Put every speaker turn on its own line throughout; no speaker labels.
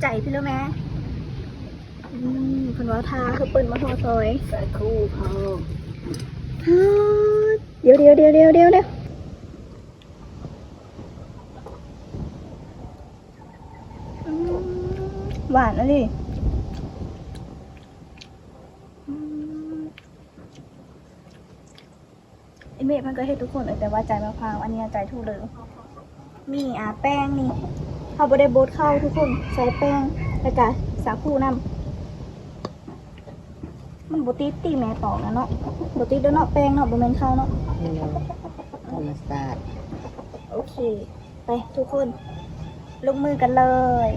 ใจพี่แล้วแม่คุณว่าทาคือเปิ้นมาทอซอย
ใส่คู่พอ
ฮ่าเดี๋ยวเดี๋ยวเดี๋ยวเดี๋ยวเดี๋ยวเดี๋ยวหวานนะดิอืมไอเมฆมันก็ให้ทุกคนแต่ว่าใจมะพร้าวอันนี้ใจถูกเลยมีอ่าแป้งนี่ เขาบได้โบดเข้าทุกคนใส่แป้งแล้วก็สาคูน้ำมันบติดตีแม่ตอกนะเนาะบติดด้วยเนาะแป้งเนาะบะเมนข้าวเนาะ
นี่เนาะธรรมศาสตร์
โอเค ไปทุกคน ลงมือกันเลย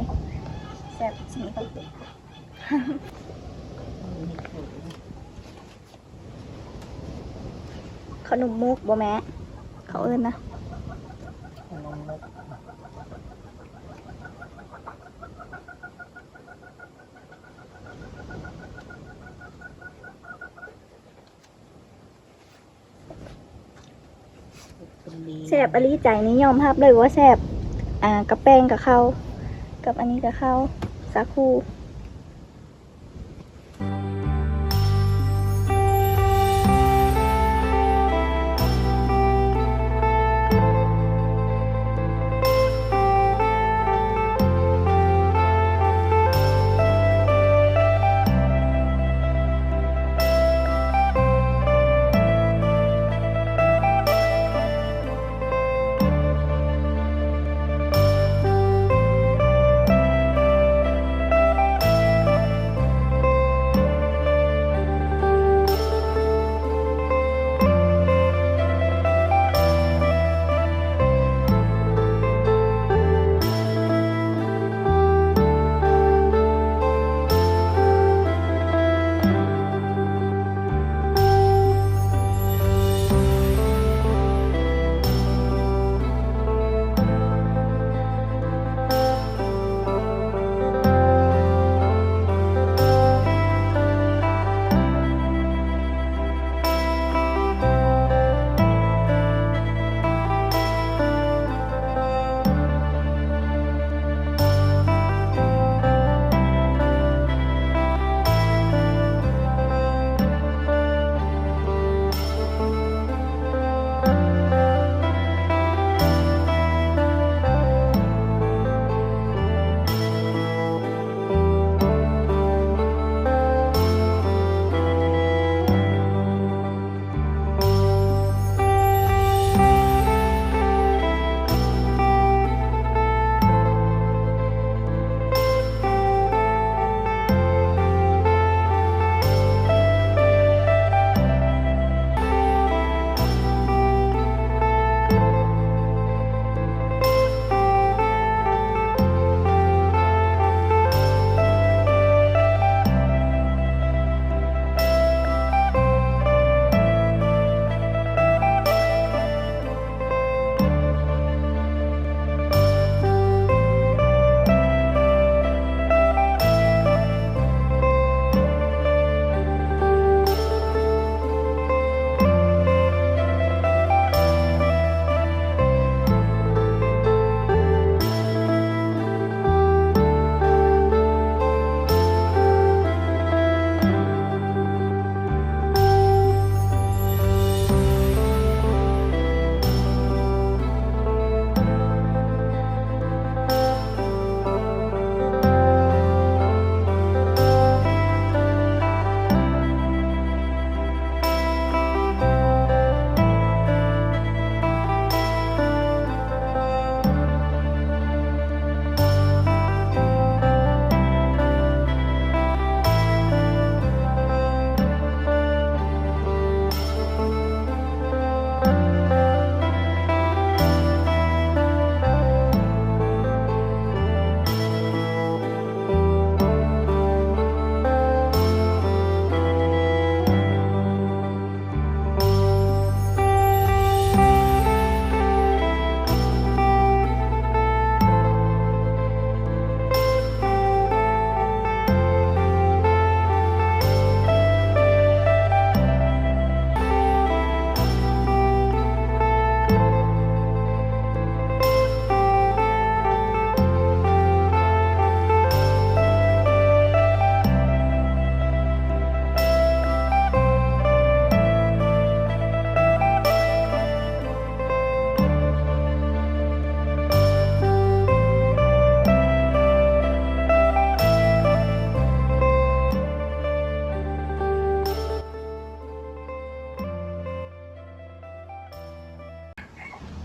แซ่บสิ่งนี้ก่อนขนมมุกบ่แม่เขาเอิ้นนะ
ขนมมุก เป็นดี
แซ่บอลีใจนี้ยอมรับเลยว่าแซ่บอ่ากับแป้งกับข้าวกับอันนี้กับข้าวสาคู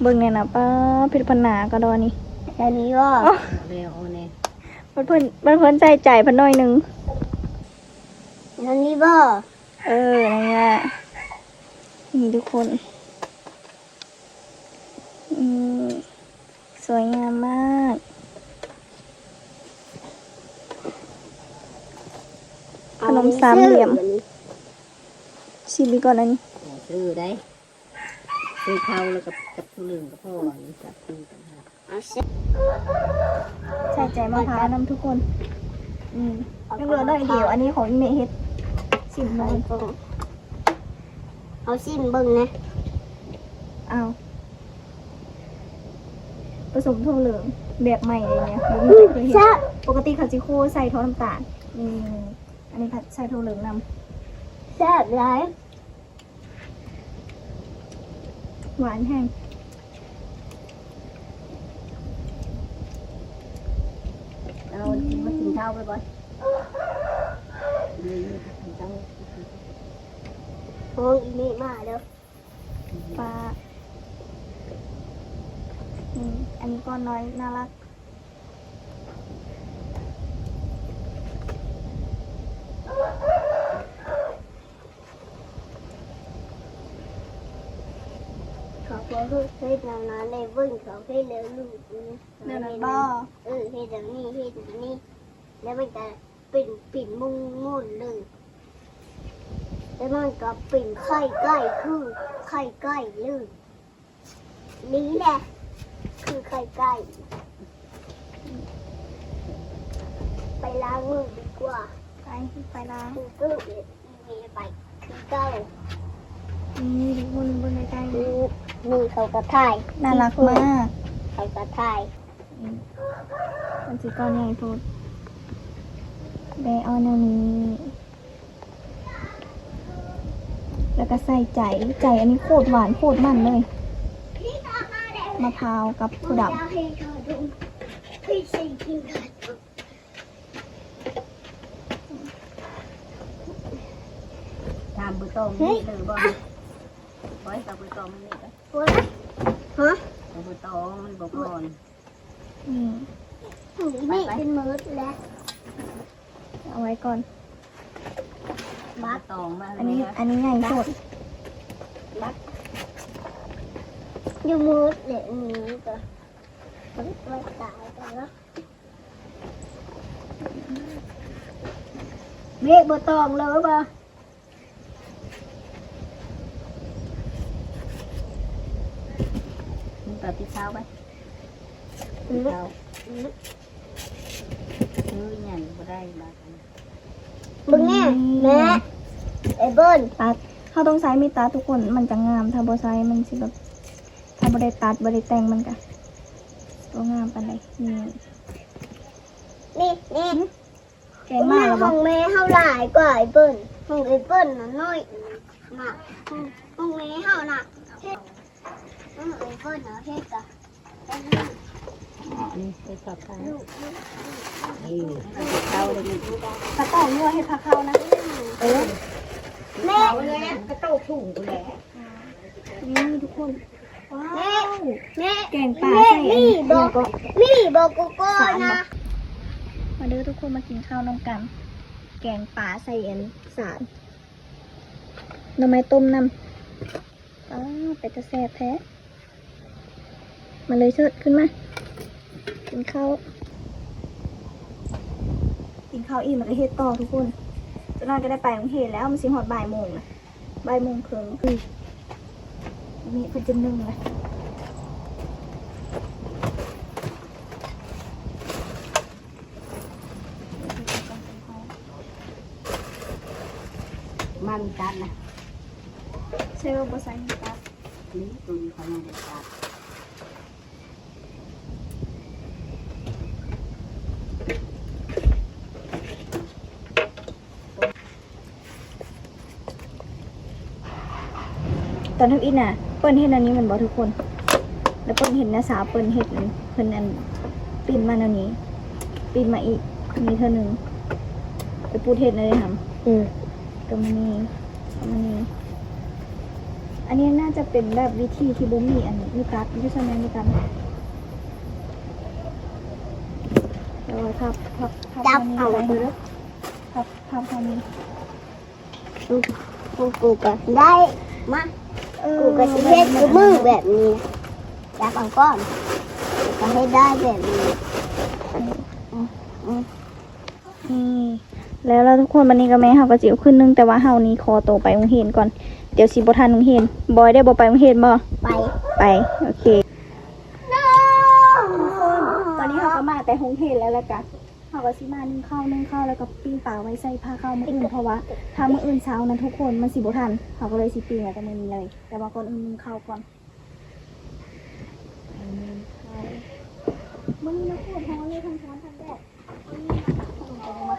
เบิ่งแน่นะป้าพิษพันหนาก็ดอนี่
แค่นี้ก็
เร็วเนี่ย
เพิ่นเพิ่นเพิ่นเพิ่นใจใจเพิ่นหน่อยหนึง
แค่นี้ก็
เออนั่นแหละนี่ทุกคนอืมสวยงามมากขนมสามเหลี่ยมชิมไปก่อนอันนี้
ซื้อได้ซื้อข้าวแล้วกับกับทุ เรียนกับพ่อนี่จับซื้อกันฮะ
เอาเส้น
ใส่ใจมะพร้าวนำทุกคน อืมยังเหลือได้อยเดียว อันนี้ของอีเมเฮ็ดชิม
ไป
เลย
เบิ่งเอาซิมเบิ่งนะ
เอาผสมถั่วเหลืองแบบใหม่เลยเนี่ยบ่มีใครเคยเห็น
แซ่บ
ปกติเขาจิโคใส่ท้อน้ำตาลนี่อันนี้ผัดใส่ถั่วเหลืองน
แซ่บหลายำ
หวานแห้ง
เอา กินมากินข้าวไปบ่อยนี่กินข้าว
ห้องอีนี่มาแล้ว
ปลาอืมอันนี้ก้อนน้อยน่ารัก
ขอพวกลูกเฮ็ดนานๆในเบิ่งเขาให้แล้วลูกนี่
เดี๋ยวนั้นบ่
เออเฮ็ดอย่างนี้เฮ็ดอย่างนี้ แล้วมันก็เป็นปิ่นมุงมุ่นเลยแล้วมันก็ปิ่นไข่ใกล้คือไข่ใกล้เลยนี่แหละคือไข่ใกล้ไปล้างมือดีกว่า
ไปไปล้าง
คือก็เดี๋ยวมีไปคือเก้า
นี่ทุกคนบนใกล้ๆ
คื
นี่
อมีเขากระถ่าย
น่ารักมาก
เขากระถ่าย
อืมมันสิก้อนใหญ่โพด ได้เอาแนวนี้ แล้วก็ใส่ใจ ใจอันนี้โคตรหวานโคตรมันเลย มะพร้าวกับถั่วด
ให้เขาดูพี่สิกินกัน
ทำบุตรนี่เลยบ่บ่อยกับบุตรมันนี่ก็
หัวฮะ
กับบุตรมันบ่พอนำ
อืม
นี่เป็นมืดแล้ว
เอาไว้ก่อน
บ้าตองมา
อันนี้ อันนี้ใหญ่สุด
อยู่มืดเลยอันนี้ก็มันก็ตายกันแล้วเมฆบ่ตองเลยบ่
มึงตัดที่เช้าไป
อืม
เช้าซื้อหยังบ่ได้บ้า
มึง แน่แม่ไอ้เบิ้ล
ตัดเขาต้องใช้มีดตัดทุกคนมันจะงามถ้าบ่ใช้มันสิแบบถ้าบ่ได้ตัดบ่ได้แต่งมันก็ตัวงามปานใดนี่
นี่นี่
แกงมากแล้ว
ห้
บ่
องแม่เท่าหลายกว่าไอ้เบิ้ลห้องไอ้เบิ้ลน่ะน้อยน่ะห้องห้องแม่เท่าน่ะเฮ็ดห้องไอ้เบิ้ลน่ะเฮ็ดกะเป็นลูก
อันนี้ไปสอบทาง
ลูกลูก
นี่เช้าเลย
กระต้องยั่วให้พักเข้านะ เออ
แม่
กระโตถุงกูแหละ
นี่ทุกคนว้าว
แม่
แกงป่า
แม่
ใส่อัน
นี่
นี้
บอก
ก็
นี่บอกโกโก้นะ
มาเด้อทุกคนมากินข้าวน้องกัน แกงป่าใส่เอันสารหน่อไม้ต้มน้ำอ้าวไปจะแซ่บแท้มาเลยเชิดขึ้นมา กินข้าวกินข้าวอิ่มแล้วก็เฮ็ดต่อทุกคนจะนอนก็ได้ไปโรงเรียนแล้วมันสิหอดบ่ายโมงนะบ่ายโมงครึ่งคือมีเพิ่นจะนึ่งเลย
มันจัดนะ
ใช่ว่าบ่ใส่น้ำตาล
นี่ตัวนี้เขาไม่ได้จัด
ตอนทักอินน่ะ เปิ้นเห็นอันนี้มันบอกทุกคน แล้วเปิ้นเห็นนะสาวเปิ้นเห็นเพิ่นอันปีนมาแนวนี้ปีนมาอีกมีเท่านึงไปปูเทศเลยทำ
อืม
ก็มานี่ก็มานี่อันนี้น่าจะเป็นแบบวิธีที่บุมีอันนี้มีการ์ดอยูใช่ไหมมีการ์ดเดี๋ยวพับพับพับ
จับ
ทางนี้
เอา
ไป
ไปเลย
พับพับทางนี้
กูกูกูก็ได้มา
เออ
กูก็จะเฮ็ดกูมือแบบนี้จับเอาก้อนก็ให้ได้แบบนี้
นี่แล้วเราทุกคนวันนี้ก็แม่เฮาก็จิ๋วขึ้นนึงแต่ว่าเฮานี้คอโตไปโรงเรียนก่อนเดี๋ยวสิบ่ทันโรงเรียนบอยได้บ่ไปโรงเรียนบ่
ไป
ไปโอเคตอนนี้เขาก็มาแต่หงเห็นแล้วละกัน เขาก็สิมานึ่งข้าวนึ่งข้าวแล้วก็ปิ้งปลาไว้ใส่ผ้าข้าวมื้ออื่นเพราะว่าถ้ามื้ออื่นเช้านั้นทุกคนมันสิบ่ทันเขาก็เลยสิปิ้งแต่มื้อนี้เลย แต่ว่าก่อนอื่นนึ่งข้าวก่อนมื้อนี้นะพูดท้อเลยทั้งช้อนทั้งแดดมื้อนี้มาตักขนมปังมา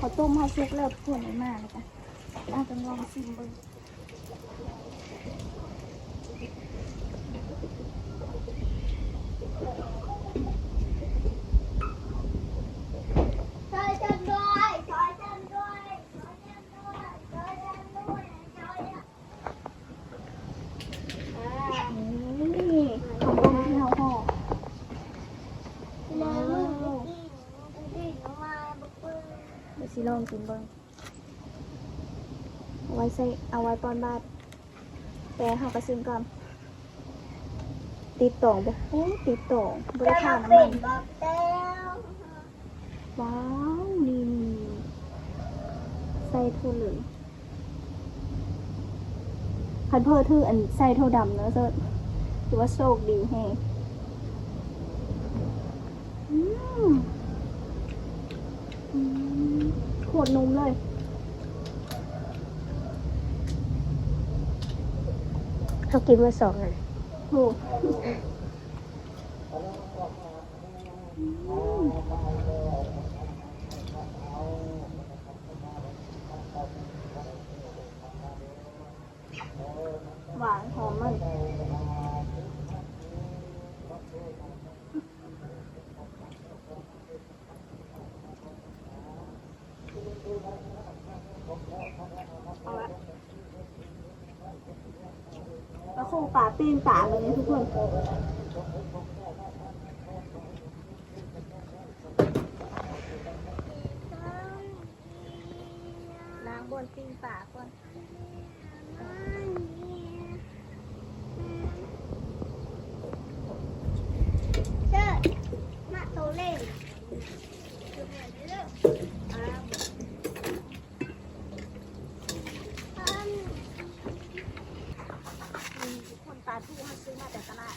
เขาว ต้มเขาชุกแล้วทุกคนมากเลยจ้ะเอาจะลองชิมเบิ่ง
ช่วยฉันด้วยช่วยฉันด้วยช่วยฉันด้วยช่วยฉันด้วยช่วยฉัน
นี่ของต้มที่เขาห่อ
แล้วมึงจะกินมึงจะกินทำไมบุกเบิ้ง
เดี๋ยวสิลอง กินเบิ่งเอาไว้ใส่เอาไว้ปอนบาทแต่เขาก็ซิมก่อนติดต่องบ่โอ้ติดต่องบริ
จะ
ทา
มา
น้ำ
เป็
มันน
บอกเต้ว
ว้าวนี่นี่ใส่ทั่วเหลืองพันเพื่อทื่ออันใส่ทั่วดำเนอะเซิร์ถือว่าโชคดีแฮงอืมอื มโคตรนุ่มเลย
เขากินมาสองอัน
โอ้หวานหอมมันเอาละ แล้วคงป่าปีนป่าเลยนะทุกคนล้างบนปีนป่าก่อน
เชิดมาโตเล่น
มีทุกคนปลาทูเขาซื้อมาแต่ตลาด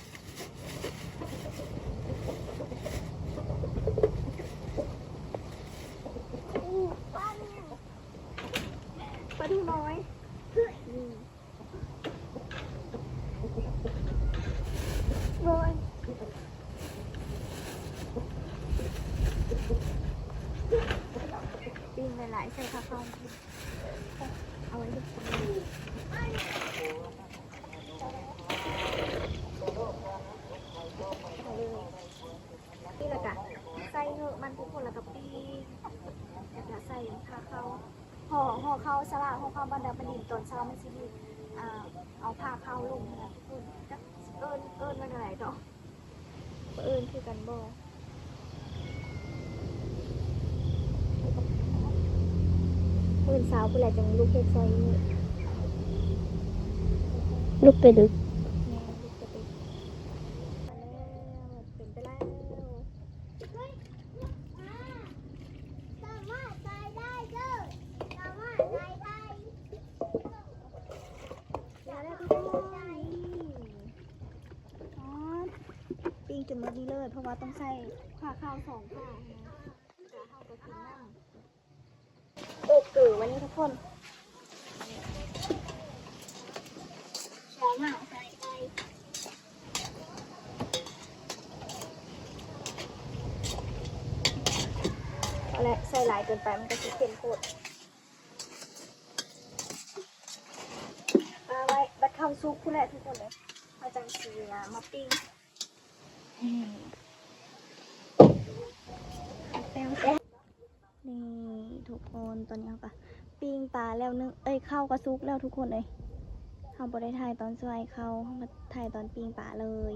ปลาทูน้อยนี่โรยปิ้งหลายๆใส่ข้าวเข้าเอาไว้ทุกคนนี่แหละกะใส่เงอะมันทุกคนแล้วก็ปิ้งแล้วก็ใส่ข้าวเข้าห่อห่อเข้าสลากห่อเข้าบันดาบันดินตอนเช้ามันสิมีอ่าเอาผ้าเข้าลงนะทุกคนจักเอิญเอิญมันอะไรดอกเอิญคือกันบ่มื่น สาวผู้ใดจังลูกเฮ็ดซอยนี้
ลูกไปลึก
แม่ลูกจะไปมาแล้วเป็นไปแล้ว
สามารถใส่ได้เด้อสามารถใส่ได้
ทุกคนอ๋อปิ้งจนหมดนี่เลย เพราะว่าต้องใส่ผ้าขาวสองผ้านะ วันนี้ทุกคน
หอมมากและ
ใส่หลายเกินไปมันก็จะเค็มโคตรมาไว้บัดเข้าซุปคุณแหละทุกคนเลยมาจังสีนะมาปิ้งแป้งนี่ทุกคนตอนนี้เอาป ปิ้งปลาแล้วนึงเอ้ยเข้ากระซุกแล้วทุกคนเลยเขาบได้ถ่ายตอนสวยเขาเขามาถ่ายตอนปิ้งปลาเลย